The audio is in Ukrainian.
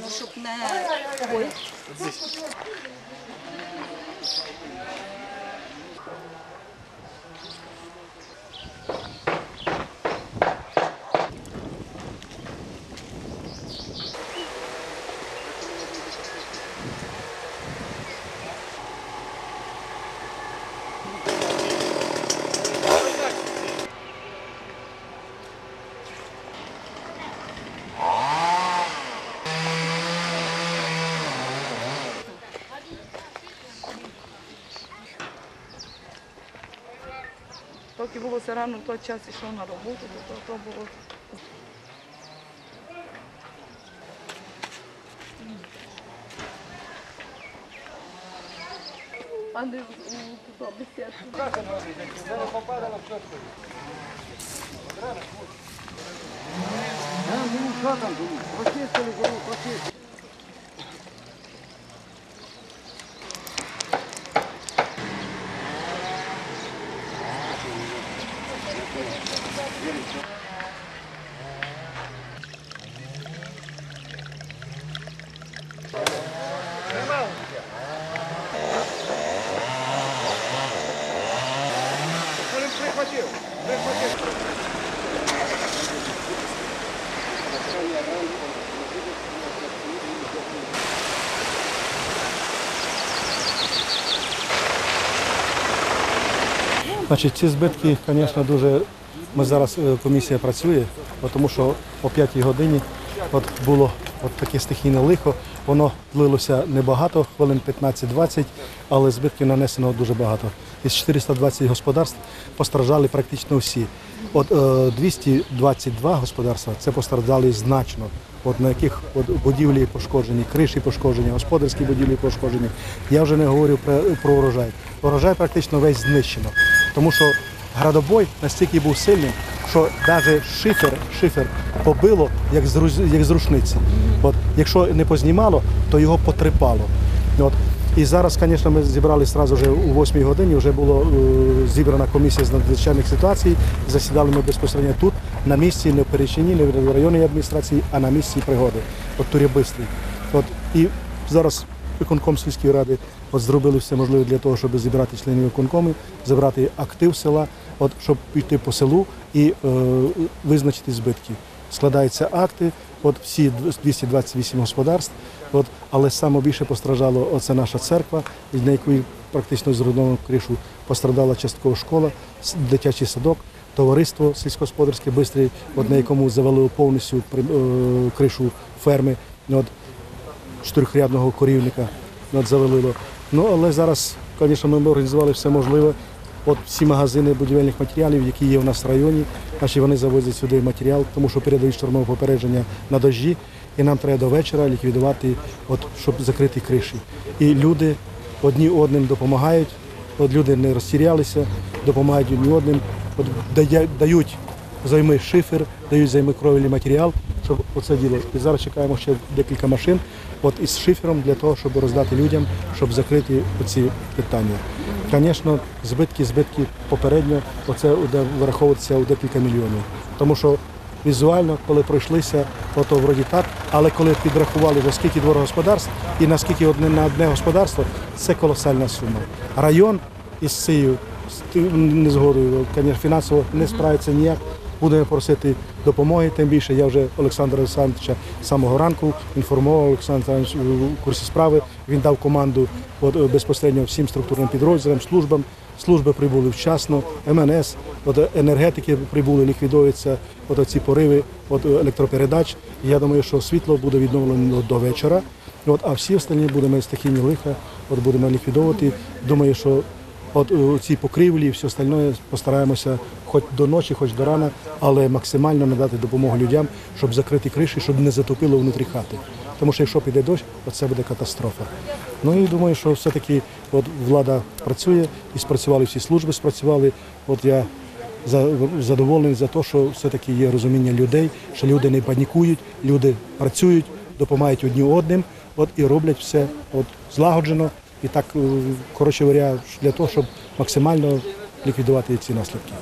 Ну, щоб не... Ой. Поки було все рано, в той час йшов на роботу, то, то, то було. А не у туди бесідку. Значить, ці збитки, звісно, дуже. Ми зараз е, комісія працює, тому що о 5 годині от було от таке стихійне лихо. Воно длилося небагато, хвилин 15-20, але збитків нанесено дуже багато. Із 420 господарств постраждали практично всі. От е, 222 господарства це постраждали значно. От на яких от будівлі пошкоджені, криші пошкоджені, господарські будівлі пошкоджені. Я вже не говорю про, про урожай. Урожай практично весь знищено. Тому що градобой настільки був сильним, що навіть шифер, шифер побило як з, як з рушниці. От, якщо не познімало, то його потрипало. От. І зараз, звісно, ми зібрали одразу вже у 8 годині, вже була зібрана комісія з надзвичайних ситуацій. Засідали ми безпосередньо тут, на місці, не в Перечині, не в районній адміністрації, а на місці пригоди. От Турябистрий. От. І зараз виконком сільської ради от зробили все можливе для того, щоб зібрати членів виконкому, забрати актив села, от, щоб піти по селу і е, визначити збитки. Складаються акти, от всі 228 господарств, от, але саме більше постраждало оце наша церква, на якої практично зруйновано кришу пострадала частково школа, дитячий садок, товариство сільськогосподарське бистрий, от, на якому завалило повністю е, кришу ферми. От, чотирьохрядного корівника от завалило. Ну але зараз, звісно, ми організували все можливе. От всі магазини будівельних матеріалів, які є у нас в районі, наші вони завозять сюди матеріал, тому що передають штурмове попередження на дощі, і нам треба до вечора ліквідувати, от, щоб закрити криші. І люди одні одним допомагають, от люди не розтірялися, допомагають одні одним, от, дають займи шифер, дають займи кровельний матеріал, щоб оце діло. І зараз чекаємо ще декілька машин от із шифером для того, щоб роздати людям, щоб закрити ці питання. Звісно, збитки, збитки попередньо, оце буде враховуватися у декілька мільйонів. Тому що візуально, коли пройшлися, то, то вроді так, але коли підрахували, за скільки дворогосподарств і наскільки одне на одне господарство, це колосальна сума. Район із цією з тим незгодою, звісно, фінансово не справиться ніяк. Будемо просити допомоги, тим більше я вже Олександра Олександровича з самого ранку інформував Олександр у курсі справи. Він дав команду е, безпосередньо всім структурним підрозділам, службам. Служби прибули вчасно, МНС, от, е, енергетики прибули, ліквідуються от, ці пориви от, е, електропередач. Я думаю, що світло буде відновлено до вечора. От, а всі остальні будемо стихійні лиха, от будемо ліквідовувати. Думаю, що От ці покрівлі і все остальне постараємося хоч до ночі, хоч до рана, але максимально надати допомогу людям, щоб закрити криші, щоб не затопило внутрі хати. Тому що якщо піде дощ, це буде катастрофа. Ну і думаю, що все-таки от влада працює і спрацювали всі служби, спрацювали. От я задоволений за те, що все-таки є розуміння людей, що люди не панікують, люди працюють, допомагають одні одним, от і роблять все от злагоджено. І так, е, коротше говоря, для того, щоб максимально ліквідувати ці наслідки.